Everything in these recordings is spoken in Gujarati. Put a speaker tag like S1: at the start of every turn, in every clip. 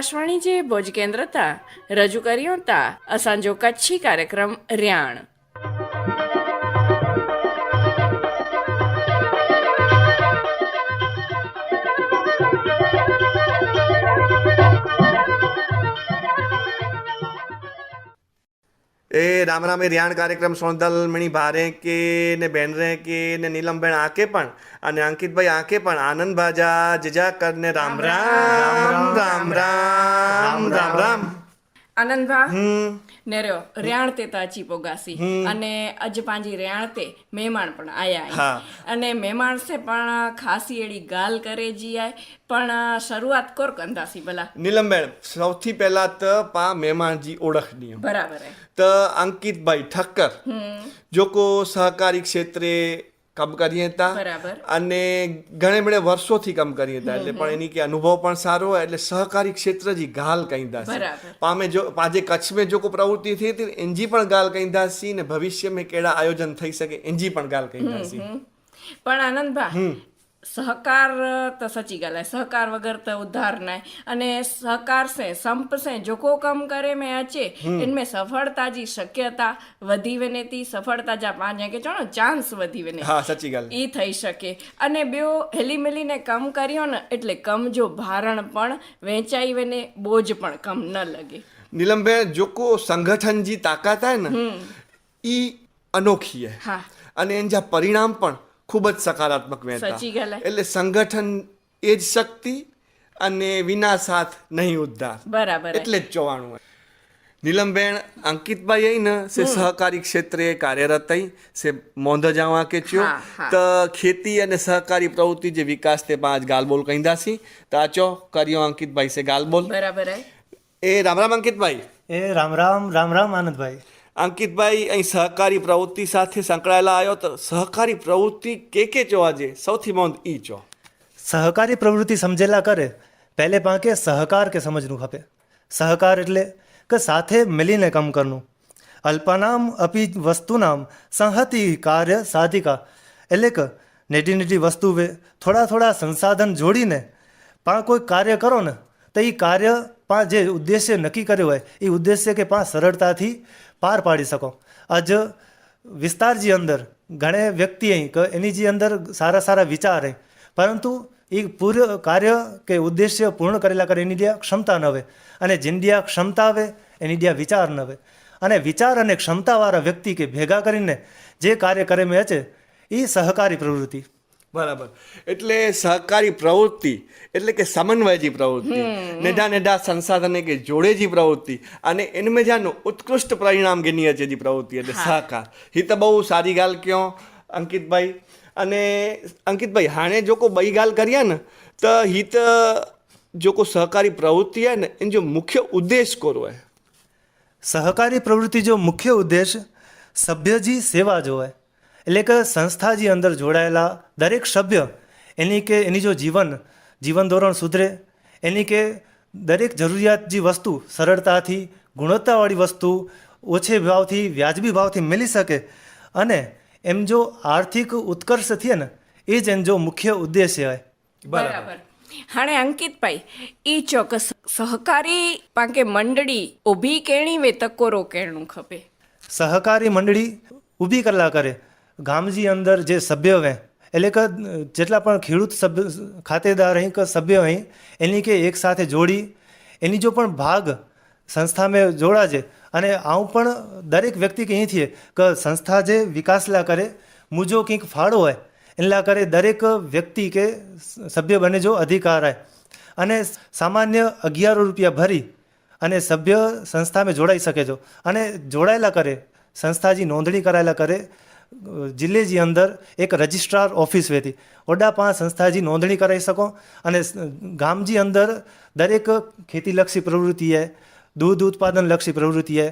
S1: આકાશવાણી જે ભોજ કેન્દ્ર તા રજૂ કર્યો તા અસાંજો કચ્છી કાર્યક્રમ રિયાણ.
S2: એ રામ રામ એ રિયાણ કાર્યક્રમ સોંદલ મણી ભારે કે ને બેન રે કે ને નીલમબેન આંખે પણ અને અંકિતભાઈ આંખે પણ આનંદ ભાજા જજા કર ને રામ રામ રામ રામ રામ રામ.
S1: આનંદભા?
S2: હમ.
S1: ને રહ્યો રિયાણ તે તાચી પોગાસી. અને અજ પાંજી રિયાણ તે મહેમાન પણ આયા. અને મહેમાન સે પણ ખાસી એડી ગાલ કરે જી આય પણ શરૂઆત કોર કંદાસી ભલા.
S2: નીલમબેન સૌથી પહેલા તો પા મહેમાનજી ઓળખની
S1: બરાબર હે.
S2: તો અંકિતભાઈ ઠક્કર. જો કો સહકારી ક્ષેત્રે કામ કરીએ હતા અને ઘણે બળે વર્ષોથી કામ કરીએ હતા એટલે પણ એની કે અનુભવ પણ સારો એટલે સહકારી ક્ષેત્ર જી ગાલ કહીંદા છે પામે જો આજે કચ્છ મેં જો કોઈ પ્રવૃત્તિ થઈ હતી એનજી પણ ગાલ કહીંદા સી ને ભવિષ્ય મેં કેળા આયોજન થઈ શકે એનજી પણ ગાલ કહીંદા સી.
S1: પણ આનંદભા સહકાર તો સચી ગયેલા સહકાર વગર તો ઉદ્ધાર નહીં. અને સહકાર સે સંપ સે જોકો કમ કરે મેં અચે ઇનમે સફળતા જી શક્યતા વધી વેનેતી સફળતા જા પાંજે કે જોણો ચાન્સ વધી વેને.
S2: હા સચી ગલ
S1: ઈ થઈ શકે. અને બેઓ હેલી મિલીને કમ કર્યો ને એટલે કમ જો ભારણ પણ વેચાઈ વેને બોજ પણ કમ ન લગે.
S2: નીલમબે જોકો સંગઠન જી તાકાત હે ને ઈ અનોખી હે. અને એન જા પરિણામ પણ ખૂબ જ સકારાત્મક વહેતા. એટલે સંગઠન એ જ શક્તિ અને વિના સાથ નહીં ઉદ્ધાર.
S1: બરાબર.
S2: એટલે જ ચોવાણું હોય. નીલમબેન અંકિતભાઈ અહીં ને સે સહકારી ક્ષેત્રે કાર્યરત અહીં સે મોંધ જાવા કે
S1: હા.
S2: તો ખેતી અને સહકારી પ્રવૃત્તિ જે વિકાસ તે પાંચ ગાલબોલ કહીદાસી તો આચો કર્યો અંકિતભાઈ સે ગાલબોલ.
S1: બરાબર
S2: એ રામ રામ અંકિતભાઈ.
S3: એ રામ રામ રામ રામ આનંદભાઈ.
S2: અંકિતભાઈ અહીં સહકારી પ્રવૃત્તિ સાથે સંકળાયેલા આવ્યો તો સહકારી પ્રવૃત્તિ કે કે જોવા જે સૌથી મોંધ ઈ ચો
S3: સહકારી પ્રવૃત્તિ સમજેલા કરે, પહેલે પાંકે સહકાર કે સમજનું ખપે સહકાર એટલે કે સાથે મિલીને કામ કરનું. અલ્પનામ અપી વસ્તુનામ સંહતિ કાર્ય સાધિકા. એટલે કે નેટી નેટી વસ્તુ વે, થોડા થોડા સંસાધન જોડીને પા કોઈ કાર્ય કરો ને તો એ કાર્ય પા જે ઉદ્દેશ્ય નક્કી કર્યો હોય એ ઉદ્દેશ્ય કે પા સરળતાથી પાર પાડી શકો. આજ વિસ્તારજી અંદર ઘણે વ્યક્તિ અહીં કે એની જે અંદર સારા સારા વિચાર હે પરંતુ એ પૂર્ણ કાર્ય કે ઉદ્દેશ્ય પૂર્ણ કરેલા કરે એની ત્યાં ક્ષમતા ન આવે અને જેની ક્ષમતા આવે, એની ત્યાં વિચાર ન આવે અને વિચાર અને ક્ષમતાવાળા વ્યક્તિ કે ભેગા કરીને જે કાર્ય કરે મેં છે એ સહકારી પ્રવૃત્તિ.
S2: બરાબર. એટલે સહકારી પ્રવૃત્તિ એટલે કે સમન્વયજી પ્રવૃત્તિ નેડા નેડા સંસાધને કે જોડેજી પ્રવૃત્તિ અને એનમે જાનો ઉત્કૃષ્ટ પરિણામ ગણીએ છે જી પ્રવૃત્તિ એટલે સહકાર. હી તો બહુ સારી ગાલ કયો અંકિતભાઈ. અને અંકિતભાઈ હાણે જો કો બઈ ગાલ કર્યા ને તો હિત જો કો સહકારી પ્રવૃત્તિ હે ને એનો જો મુખ્ય ઉદ્દેશ કોરો હે
S3: સહકારી પ્રવૃત્તિ જો મુખ્ય ઉદ્દેશ સભ્યજી સેવા જો હોય એટલે કે સંસ્થાજી અંદર જોડાયેલા દરેક સભ્ય એની કે એની જો જીવન જીવન ધોરણ સુધરે એની કે દરેક જરૂરિયાત જે વસ્તુ સરળતાથી ગુણવત્તાવાળી વસ્તુ ઓછે ભાવથી વ્યાજબી ભાવથી મળી શકે અને એમ જો આર્થિક ઉત્કર્ષ થયે ને એ જ એમ જો મુખ્ય ઉદ્દેશ્ય હોય.
S1: બરાબર. હાણે અંકિતભાઈ એ ચોક્કસ સહકારી પાંકે મંડળી ઊભી કેણી વે તકો રોકેણું ખપે?
S3: સહકારી મંડળી ઊભી કરલા કરે ગામજી અંદર જે સભ્ય હોય એટલે કે જેટલા પણ ખેડૂત સભ્ય, ખાતેદાર અહીં કે સભ્ય અહીં, એની કે એક સાથે જોડી, એની જો પણ ભાગ સંસ્થામાં જોડાજે, અને આવું પણ દરેક વ્યક્તિ કે અહીંથી કે સંસ્થા જે વિકાસલા કરે, મુજો કંઈક ફાળો હોય એના કરે દરેક વ્યક્તિ કે સભ્ય બને જો અધિકાર હોય અને સામાન્ય અગિયારો રૂપિયા ભરી અને સભ્ય સંસ્થામાં જોડાઈ શકે છો અને જોડાયેલા કરે, સંસ્થાજી નોંધણી કરાયેલા કરે જિલ્લેજી અંદર એક રજિસ્ટ્રાર ઓફિસ વેતી. ઓડા પાંચ સંસ્થાજી નોંધણી કરાવી શકો અને ગામજી અંદર દરેક ખેતીલક્ષી પ્રવૃત્તિ હે દૂધ ઉત્પાદનલક્ષી પ્રવૃત્તિ હે.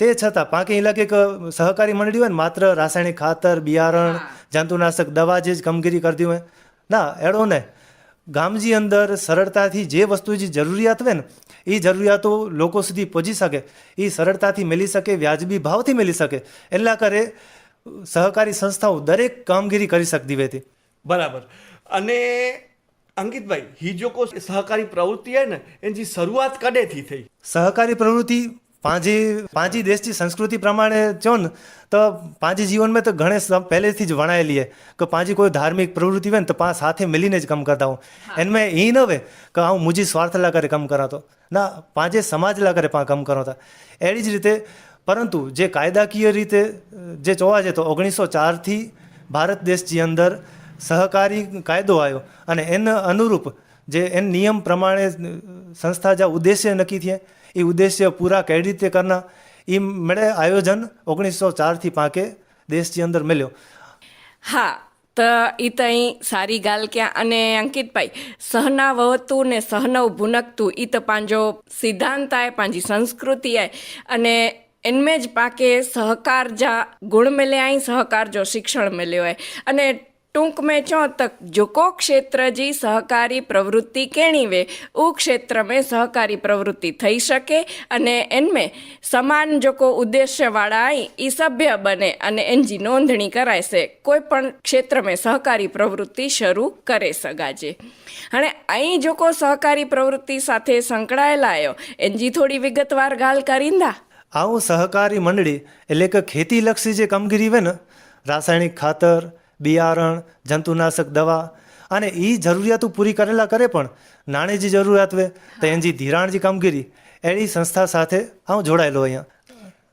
S3: તે છતાં પાંખે ઇલાકે સહકારી મંડળી હોય ને માત્ર રાસાયણિક ખાતર બિયારણ જંતુનાશક દવા જે જ કામગીરી કરતી હોય. ના એડો ને ગામજી અંદર સરળતાથી જે વસ્તુ જે જરૂરિયાત હોય ને એ જરૂરિયાતો લોકો સુધી પહોંચી શકે. એ સરળતાથી મેળવી શકે વ્યાજબી ભાવથી મેળવી શકે. એટલા કરે સહકારી સંસ્થાઓ દરેક કામગીરી કરી શકતી હતી
S2: બરાબર. અને અંકિતભાઈ હિજોકો સહકારી પ્રવૃત્તિ હે ને એની શરૂઆત કડેથી થઈ?
S3: સહકારી પ્રવૃત્તિ પાંજી પાંજી દેશની સંસ્કૃતિ પ્રમાણે જો ને તો પાંજી જીવનમાં તો ઘણે પહેલેથી જ વણાયેલી હે. કે પાંજી કોઈ ધાર્મિક પ્રવૃત્તિ હોય ને તો પાંચ સાથે મિલીને જ કામ કરતા હું. એનમાં એ ન હોય કે હું મુજી સ્વાર્થ લા કરે કામ કરાતો. ના પાંજે સમાજ લા કરે પા કામ કરાતા એવી જ રીતે પરંતુ જે કાયદાકીય રીતે, જે જોવા જાય તો ઓગણીસો ચારથી ભારત દેશની અંદર સહકારી કાયદો આવ્યો અને એના અનુરૂપ જે એન નિયમ પ્રમાણે સંસ્થા જા ઉદ્દેશ્ય નક્કી થયા, એ ઉદ્દેશ્ય પૂરા કઈ રીતે કરના એ મળે આયોજન ઓગણીસો ચારથી પાંકે દેશની અંદર મળ્યો
S1: હા, તો એ તો અહીં સારી ગાલ ક્યાં અને અંકિતભાઈ સહના વહતું ને સહનવ ભુનકતું એ તો પાંજો સિદ્ધાંત આય, પાંજી સંસ્કૃતિ આય અને એનમે જ પાકે સહકાર જા ગુણ મેલે આઈ, સહકાર જો શિક્ષણ મેલ્યો હોય. અને ટૂંક મેં ચો તક જોકો ક્ષેત્ર જી સહકારી પ્રવૃત્તિ કેણીવે ઉ ક્ષેત્ર મેં સહકારી પ્રવૃત્તિ થઈ શકે. અને એનમે સમાન જોકો ઉદ્દેશ્યવાળા આઈ એ સભ્ય બને અને એનજી નોંધણી કરાશે કોઈ પણ ક્ષેત્ર મેં સહકારી પ્રવૃત્તિ શરૂ કરે સગાજે. અને અહીં જોકો સહકારી પ્રવૃત્તિ સાથે સંકળાયેલા આવ્યો એનજી થોડી વિગતવાર ગાલ કરીંદા
S3: આવું સહકારી મંડળી એટલે કે ખેતીલક્ષી જે કામગીરી હોય ને રાસાયણિક ખાતર બિયારણ જંતુનાશક દવા અને એ જરૂરિયાતો પૂરી કરેલા કરે પણ નાની જે જરૂરિયાત હોય તો એની જે ધિરાણ જે કામગીરી એની સંસ્થા સાથે હું જોડાયેલો અહીંયા.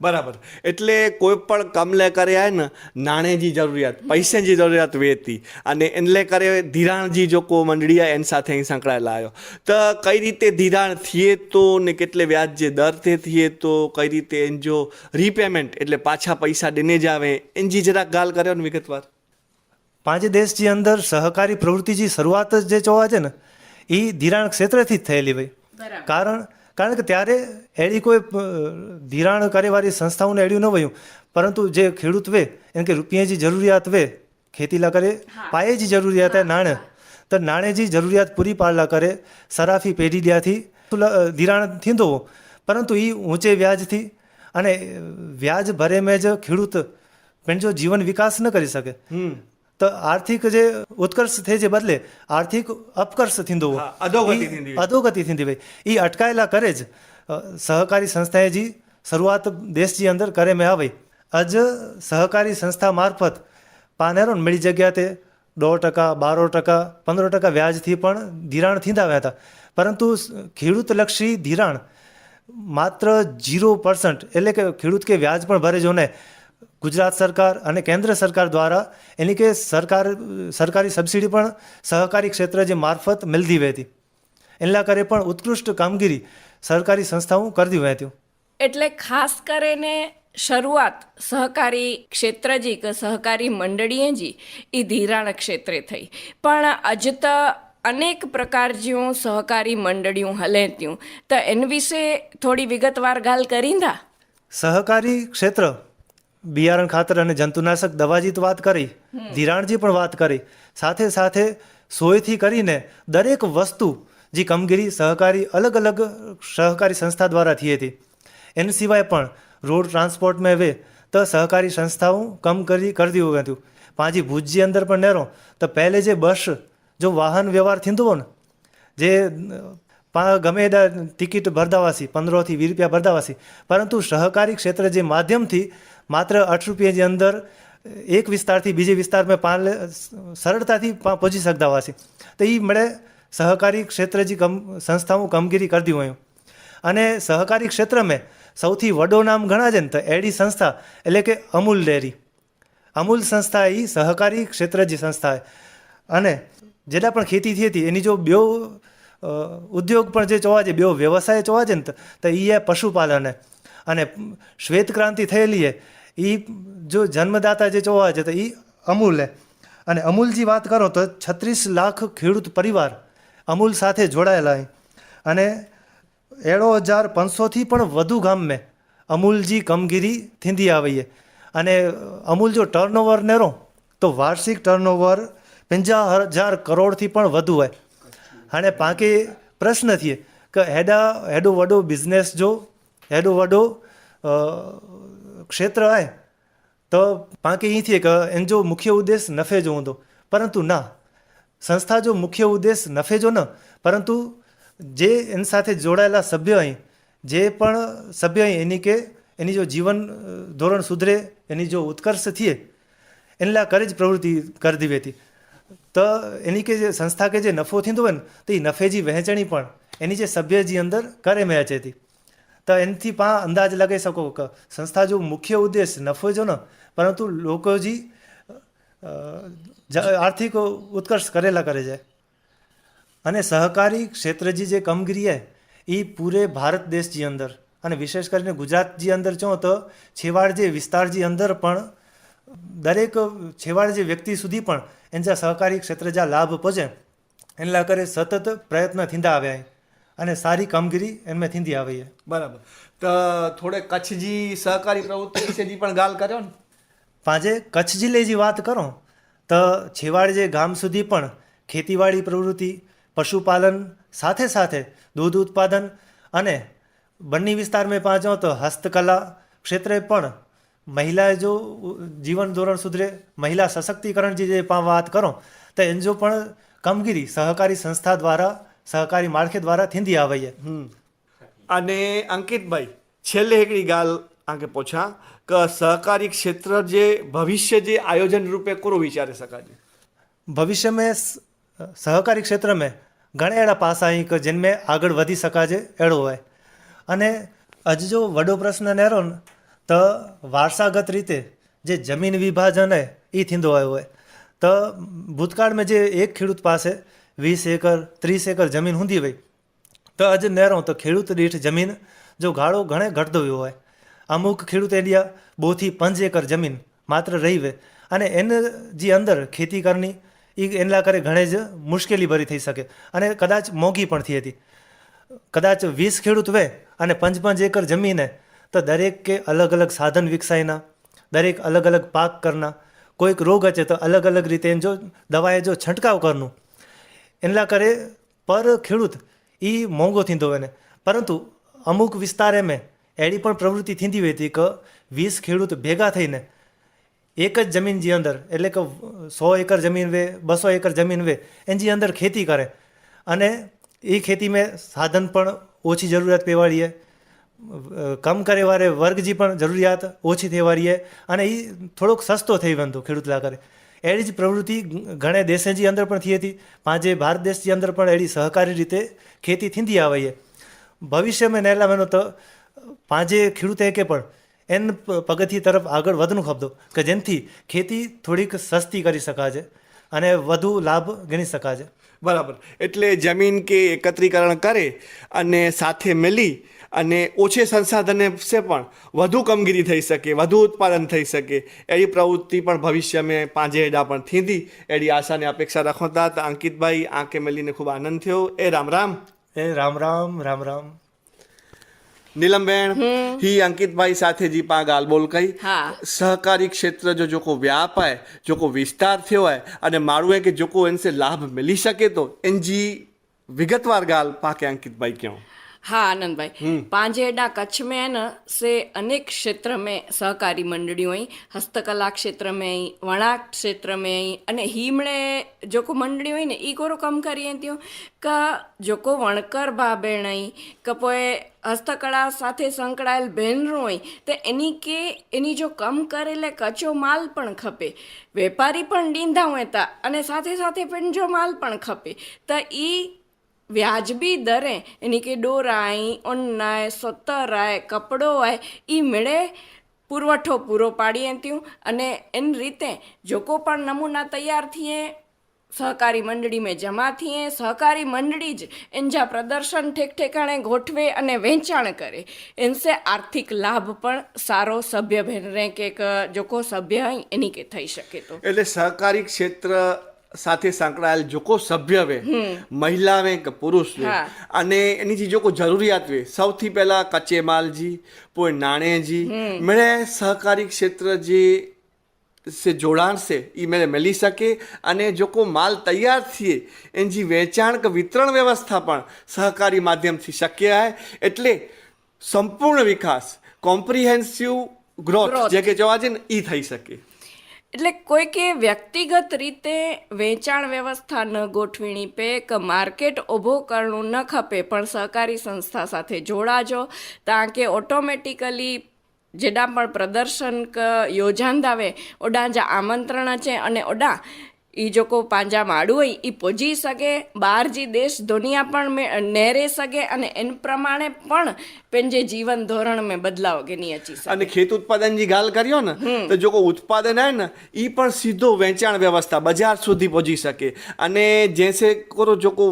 S2: બરાબર. એટલે કોઈ પણ કમલે કરે આવે ને નાણેજી જરૂરિયાત પૈસાની જરૂરિયાત વેતી. અને એટલે કરે ધિરાણજી જો કો મંડળી આય એની સાથે અહીં સંકળાયેલા આવ્યો તો કઈ રીતે ધિરાણ થઈએ તો ને કેટલે વ્યાજ જે દર તે થઈએ તો કઈ રીતે એન જો રીપેમેન્ટ એટલે પાછા પૈસા દેને જ આવે એનજી જરાક ગાલ કર્યો ને વિગતવાર.
S3: પાંચ દેશની અંદર સહકારી પ્રવૃત્તિની શરૂઆત જ જે જોવા છે ને એ ધિરાણ ક્ષેત્રથી જ થયેલી ભાઈ. કારણ કારણ કે ત્યારે એડી કોઈ ધિરાણ કરેવાળી સંસ્થાઓને એડ્યું ન વયું. પરંતુ જે ખેડૂત વે એમ કે રૂપિયાની જરૂરિયાત વે ખેતીલા કરે પાયેજી જરૂરિયાત હે નાણે. તો નાણેજી જરૂરિયાત પૂરી પાડલા કરે સરાફી પેઢી દ્યાથી ધિરાણ થીંદો હો. પરંતુ એ ઊંચે વ્યાજથી અને વ્યાજ ભરે મેં જ ખેડૂત પણ જો જીવન વિકાસ ન કરી શકે. તો આર્થિક જે ઉત્કર્ષ થઈ જે બદલે આર્થિક અપકર્ષ થીંદો હો.
S2: હા, અધોગતિ
S3: ઈ
S2: થીંદી.
S3: અધોગતિ થીંદી ભાઈ એ અટકાયેલા કરે જ અ, સહકારી સંસ્થાએ જી શરૂઆત દેશની અંદર કરે મેં આવે અજ સહકારી સંસ્થા મારફત પાનેરો ને મળી જગ્યા તે દોઢ ટકા બારો ટકા પંદર ટકા વ્યાજથી પણ ધિરાણ થીંદાવ્યા હતા પરંતુ ખેડૂતલક્ષી ધિરાણ માત્ર જીરો પર્સન્ટ એટલે કે ખેડૂત કે વ્યાજ પણ ભરે જો ને ગુજરાત સરકાર અને કેન્દ્ર સરકાર દ્વારા એની કે સરકાર સરકારી સબસિડી પણ સહકારી ક્ષેત્ર જે મારફત મિલતી વહેતી. એના કરે પણ ઉત્કૃષ્ટ કામગીરી સરકારી સંસ્થાઓ કરતી વહેતી.
S1: એટલે ખાસ કરીને શરૂઆત સહકારી ક્ષેત્રજી કે સહકારી મંડળીએજી એ ધિરાણ ક્ષેત્રે થઈ. પણ અજ તો અનેક પ્રકાર જ્યું સહકારી મંડળીઓ હલે ત્યું તો એન વિશે થોડી વિગતવાર ગાલ કરીંદા
S3: સહકારી ક્ષેત્ર બિયારણ ખાતર અને જંતુનાશક દવાજી તો વાત કરી ધિરાણજી પણ વાત કરી. સાથે સાથે સોયથી કરીને દરેક વસ્તુ જે કામગીરી સહકારી અલગ અલગ સહકારી સંસ્થા દ્વારા થઈ હતી. એના સિવાય પણ રોડ ટ્રાન્સપોર્ટમાં હવે તો સહકારી સંસ્થાઓ કમ કરી કરતી હોય હતું. પાંચી ભુજની અંદર પણ નેરો તો પહેલે જે બસ જો વાહન વ્યવહાર થતો ને જે ગમે એના ટિકિટ ભરદાવાસી પંદરોથી વીસ રૂપિયા ભરદાવાસી. પરંતુ સહકારી ક્ષેત્ર જે માધ્યમથી માત્ર આઠ રૂપિયાની અંદર એક વિસ્તારથી બીજે વિસ્તારમાં પાન સરળતાથી પહોંચી શકતા હોવાથી તો એ મળે સહકારી ક્ષેત્ર જે કમ સંસ્થાઓ કામગીરી કરતી હોય. અને સહકારી ક્ષેત્રમાં સૌથી વડો નામ ઘણા છે ને તો એડી સંસ્થા એટલે કે અમૂલ ડેરી. અમૂલ સંસ્થા એ સહકારી ક્ષેત્ર જે સંસ્થા અને જેટલા પણ ખેતી થઈ હતી એની જો અ, ઉદ્યોગ પણ જે જોવા છે બ્યો વ્યવસાય જોવા છે ને તો- એ પશુપાલન. અને શ્વેત ક્રાંતિ થયેલી છે એ જો જન્મદાતા જે જોવા છે તો એ અમૂલ હે અને અમૂલજી વાત કરો તો છત્રીસ લાખ ખેડૂત પરિવાર અમૂલ સાથે જોડાયેલા અને એડો હજાર પાંચસોથી પણ વધુ ગામમાં અમૂલજી કામગીરી થીંદી આવીએ અને અમૂલ જો ટર્નઓવર નેરો, તો વાર્ષિક ટર્નઓવર પંજા હજાર કરોડથી પણ વધુ હોય હાણે પાંખે પ્રશ્ન થઈએ કે હેડા હેડો વડો બિઝનેસ જો હેડો વડો ક્ષેત્ર આય તો પાંખે એ થઈએ કે એનો મુખ્ય ઉદ્દેશ નફે જો હૂંદો પરંતુ ના સંસ્થા જો મુખ્ય ઉદ્દેશ નફે જો ન પરંતુ જે એની સાથે જોડાયેલા સભ્ય અહીં જે પણ સભ્ય અહીં એની કે એની જો જીવન ધોરણ સુધરે એની જો ઉત્કર્ષ થઈએ એના કરે જ પ્રવૃત્તિ કરી દીધી હતી તો એની કે જે સંસ્થા કે જે નફો થીંદો હોય ને તો એ નફેજી વહેંચણી પણ એની જે સભ્યજી અંદર કરે મેચ હતી તો એનાથી પા અંદાજ લગાવી શકો કે સંસ્થા જો મુખ્ય ઉદ્દેશ નફો જો ને પરંતુ લોકોજી અ, જ- આર્થિક ઉત્કર્ષ કરેલા કરે છે અને સહકારી ક્ષેત્રજી જે કામગીરી હે એ પૂરે ભારત દેશજી અંદર અને વિશેષ કરીને ગુજરાતજી અંદર જો તો છેવાડ જે વિસ્તારજી અંદર પણ દરેક છેવાડ જે વ્યક્તિ સુધી પણ એના સહકારી ક્ષેત્ર જ્યાં લાભ પહોંચે એના કરે સતત પ્રયત્ન થીંદા આવ્યા છે અને સારી કામગીરી એમાં થીંદી આવી છે
S2: બરાબર. તો થોડે કચ્છજી સહકારી પ્રવૃત્તિ વિશેજી પણ ગાલ કર્યો ને?
S3: પાંજે કચ્છ જિલ્લેજી વાત કરો તો છેવાડ જે ગામ સુધી પણ ખેતીવાડી પ્રવૃત્તિ પશુપાલન સાથે સાથે દૂધ ઉત્પાદન અને બન્ની વિસ્તારમાં પાંચો તો હસ્તકલા ક્ષેત્રે પણ મહિલા જો જીવન ધોરણ સુધરે મહિલા સશક્તિકરણ જે વાત કરો તો એન જો પણ કામગીરી સહકારી સંસ્થા દ્વારા સહકારી માળખે દ્વારા થીંદી આવે છે.
S2: અને અંકિતભાઈ છેલ્લે એકડી ગાલ આંકે પૂછા કે સહકારી ક્ષેત્ર જે ભવિષ્ય જે આયોજન રૂપે કરો વિચારી શકાય
S3: ભવિષ્ય મેં સહકારી ક્ષેત્ર મેં ઘણા એડા પાસા અહીં કે જેનમે આગળ વધી શકાય છે એડો હોય. અને હજ જો વડો પ્રશ્ન નેરો ને તો વારસાગત રીતે જે જમીન વિભાજન હે એ થીંદો આવ્યો હોય તો ભૂતકાળમાં જે એક ખેડૂત પાસે વીસ એકર, ત્રીસ એકર જમીન ਹੁੰદી હોય તો અજ નેરો, તો ખેડૂત દીઠ જમીન જો ગાળો ઘણે ઘટતો હોય. અમુક ખેડૂત એરિયા બોથી પંચ એકર જમીન માત્ર રહી વે અને એને જે અંદર ખેતી કરની એ એના કરે ઘણે જ મુશ્કેલી ભરી થઈ શકે. અને કદાચ મોંઘી પણ થઈ હતી. કદાચ વીસ ખેડૂત વે અને પંચ પંચ એકર જમીને તો દરેક કે અલગ અલગ સાધન વિકસાયના, દરેક અલગ અલગ પાક કરના. કોઈક રોગ હશે તો અલગ અલગ રીતે એને જો દવાએ જો છંટકાવ કરનું. એના કરે પર ખેડૂત એ મોંઘો થીંદો હોય ને પરંતુ અમુક વિસ્તાર એમે એડી પણ પ્રવૃત્તિ થીંદી હોય હતી કે વીસ ખેડૂત ભેગા થઈને એક જ જમીન જે અંદર, એટલે કે સો એકર જમીન વે, બસો એકર જમીન વે એની અંદર ખેતી કરે. અને એ ખેતીમાં સાધન પણ ઓછી જરૂરિયાત પેવાડીએ. કમ કરે વારે વર્ગજી પણ જરૂરિયાત ઓછી થઈ વારીએ અને એ થોડોક સસ્તો થઈ બનતો ખેડૂત લાકરે એડી જ પ્રવૃત્તિ ઘણે દેશેજી અંદર પણ થઈ હતી. પાંચે ભારત દેશની અંદર પણ એડી સહકારી રીતે ખેતી થીંદી આવીએ ભવિષ્યમાં નહેલા મેનો તો પાંચે ખેડૂતે કે પણ એન પગથી તરફ આગળ વધનું ખપતો કે જેનાથી ખેતી થોડીક સસ્તી કરી શકાશે અને વધુ લાભ ગણી શકાશે
S2: બરાબર. એટલે જમીન કે એકત્રીકરણ કરે અને સાથે મળી અને ઓછે સંસાધને સે પણ વધુ કામગીરી થઈ શકે વધુ ઉત્પાદન થઈ શકે. એવી પ્રવૃત્તિ પણ ભવિષ્યમાં પાંજે હેડા પણ થીંદી એડી આશાને અપેક્ષા રાખતા હતા. અંકિતભાઈ આંખે મળીને ખૂબ આનંદ થયો. એ રામ રામ.
S3: એ રામ રામ રામ રામ.
S2: નીલમબેન હી અંકિતભાઈ સાથે જી પા ગાલબોલ
S1: કહી
S2: સહકારી ક્ષેત્ર જો જોકો વ્યાપ હે જોકો વિસ્તાર થયો હે અને મારું હે કે જોકો એનસે લાભ મિલી શકે તો એનજી વિગતવાર ગાલ પાકે અંકિતભાઈ ક્યાં.
S1: हाँ आनंद भाई पांजेडा कच्छ में है न से अनेक क्षेत्र में सहकारी मंडलियों आई हस्तकला क्षेत्र में आई वणाक क्षेत्र में आई અને હીમણે જોકો મંડળી હોય ને એ કોરો કમ કરીએ ત્યો કે જોકો વણકર ભા બેણ આઈ કે પોએ હસ્તકળા સાથે સંકળાયેલ બહેનરું હોય તો એની કે એની જો કમ કરેલે કચો માલ પણ ખપે વેપારી પણ ડીંધા હોય તા અને સાથે સાથે પણ જો માલ પણ ખપે તો એ વ્યાજબી દરે એની કે ડોરાય ઓન્નાય સોતરાય કપડો હોય એ મેળે પુરવઠો પૂરો પાડીએ ત્યું. અને એની રીતે જોકો પણ નમૂના તૈયાર થઈએ સહકારી મંડળીમાં જમા થઈએ સહકારી મંડળી જ એનજા પ્રદર્શન ઠેક ઠેકાણે ગોઠવે અને વેચાણ કરે. એનસે આર્થિક લાભ પણ સારો સભ્ય ભેનરે કે જોકો સભ્ય એની કે થઈ શકે તો.
S2: એટલે સહકારી ક્ષેત્ર સાથે સંકળાયેલ જો કોઈ સભ્ય વે મહિલા વે કે પુરુષ વે અને એની જે જોકો જરૂરિયાત વે સૌથી પહેલા કચ્ચે માલજી પોઈ નાણેજી મેળે સહકારી ક્ષેત્ર જે સે જોડાણ છે એ મેળે મળી શકે. અને જોકો માલ તૈયાર થઈએ એની વેચાણ કે વિતરણ વ્યવસ્થા પણ સહકારી માધ્યમથી શક્ય હે. એટલે સંપૂર્ણ વિકાસ કોમ્પ્રિહેન્સિવ ગ્રોથ જે કે જોવા છે ને એ થઈ શકે.
S1: એટલે કોઈકે વ્યક્તિગત રીતે વેચાણ વ્યવસ્થા ન ગોઠવીણી પે, કે માર્કેટ ઊભો કરવું ન ખપે, પણ સહકારી સંસ્થા સાથે જોડાજો, તાં કે ઓટોમેટિકલી જેડા પણ પ્રદર્શન યોજાંદ આવે, ઓડા જ આમંત્રણ છે અને ઓડા એ જો કો પાંજા માડું હોય એ પહોંચી શકે બહાર જી દેશ દુનિયા પણ નેરે શકે અને એન પ્રમાણે પણ જે જીવન ધોરણ મેં બદલાવ કે નહીં અચી શકે.
S2: અને ખેત ઉત્પાદનની ગાલ કર્યો ને તો જો કોઈ ઉત્પાદન આવે ને એ પણ સીધો વેચાણ વ્યવસ્થા બજાર સુધી પહોંચી શકે. અને જેસે કરો જો કો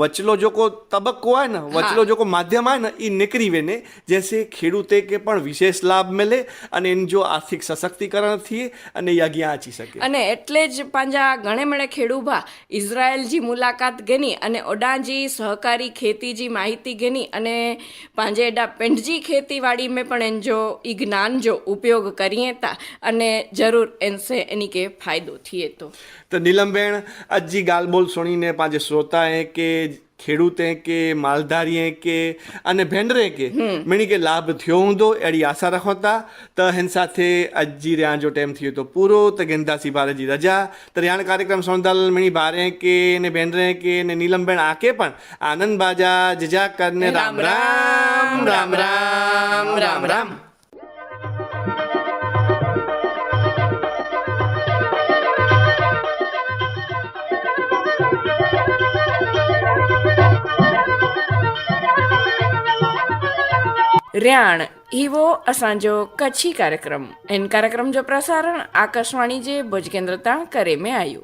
S2: વચલો જો કો તબક્કો હોય ને વચલો જો કો માધ્યમ આવે ને એ નીકળી વેને. જેસે ખેડૂતે કે પણ વિશેષ લાભ મળે અને એનું જો આર્થિક સશક્તિકરણ થઈએ અને એ આગળ આચી શકે.
S1: અને એટલે જ પાંજા ઘણે મળે ખેડૂભા. ઇઝરાયલજી મુલાકાત ગેની અને ઓડાજી સહકારી ખેતીજી માહિતી ગેની અને પાંજેડા પેન્ડજી ખેતીવાડી में પણ એન જો ઈ જ્ઞાન જો ઉપયોગ કરીએ તા અને જરૂર એનસે એની કે ફાયદો થઈએ તો.
S2: તો નીલમબેન અજી ગાલબોલ સુણીને પાંજે શ્રોતાએ કે ખેડૂતે કે માલધારીએ કે અને ભેંડરે કે મેણી કે લાભ થયો હુંદો એડી આશા રખોતા. તો હેન સાથે અજી રહ્યા જો ટાઈમ થયો તો પૂરો. તો ગેંદાસી બારેજી રજા. તો રહ્યા કાર્યક્રમ સોનદાલ મેણી બારે કે ને ભેંડરે કે ને નીલમબેન આકે પણ આનંદ બાજા જજા કરને રામ રામ રામ રામ રામ રામ.
S1: रियाण हिवो असांजो कच्छी कार्यक्रम इन कार्यक्रम जो प्रसारण आकाशवाणी जे भुज केंद्र तां करे में आयो